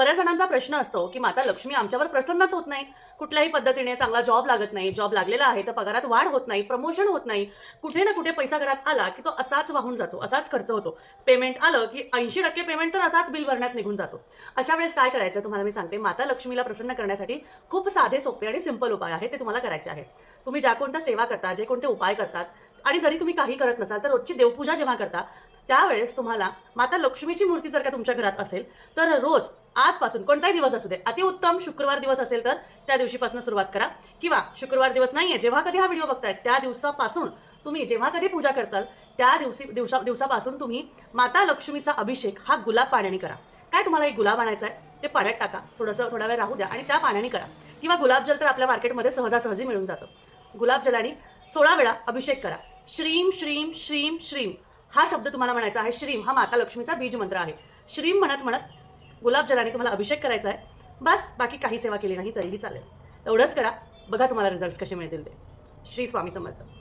बऱ्याच जणांचा प्रश्न असतो की माता लक्ष्मी आमच्यावर प्रसन्नच होत नाही. कुठल्याही पद्धतीने चांगला जॉब लागत नाही. जॉब लागलेला आहे तर पगारात वाढ होत नाही प्रमोशन होत नाही. कुठे ना कुठे पैसा घरात आला की तो असाच वाहून जातो असाच खर्च होतो. पेमेंट आलं की ऐंशी टक्के पेमेंट तर असाच बिल भरण्यात निघून जातो. अशा वेळेस काय करायचं तुम्हाला मी सांगते. माता लक्ष्मीला प्रसन्न करण्यासाठी खूप साधे सोपे आणि सिंपल उपाय आहे ते तुम्हाला करायचे आहे तुम्ही ज्या कोणत्या सेवा करता जे कोणते उपाय करतात आणि जरी तुम्ही काही करत नसाल तर रोजची देवपूजा जेव्हा करता त्यावेळेस तुम्हाला माता लक्ष्मीची मूर्ती जर का तुमच्या घरात असेल तर रोज आजपासून कोणताही दिवस असू दे अतिउत्तम शुक्रवार दिवस असेल तर त्या दिवशीपासून सुरुवात करा. किंवा शुक्रवार दिवस नाहीये जेव्हा कधी हा व्हिडिओ बघताय त्या दिवसापासून तुम्ही जेव्हा कधी पूजा करताल त्या दिवशी दिवसा दिवसापासून तुम्ही माता लक्ष्मीचा अभिषेक हा गुलाब पाण्याने करा. काय तुम्हाला एक गुलाब आणायचा आहे? ते पाण्यात टाका. थोडंसं थोडा वेळ राहू द्या आणि त्या पाण्याने करा. किंवा गुलाबजल तर आपल्या मार्केटमध्ये सहजासहजी मिळून जातं. गुलाबजलाने सोळा वेळा अभिषेक करा. श्रीम श्रीम श्रीम श्रीम. हा शब्द तुम्हाला म्हणायचा आहे श्रीम हा माता लक्ष्मीचा बीज मंत्र आहे. श्रीम म्हणत म्हणत गुलाबजलाने तुम्हाला अभिषेक करायचा आहे. बस बाकी काही सेवा केली नाही तरीही चालेल. एवढंच करा. बघा तुम्हाला रिझल्ट कसे मिळतील ते. श्री स्वामी समर्थ.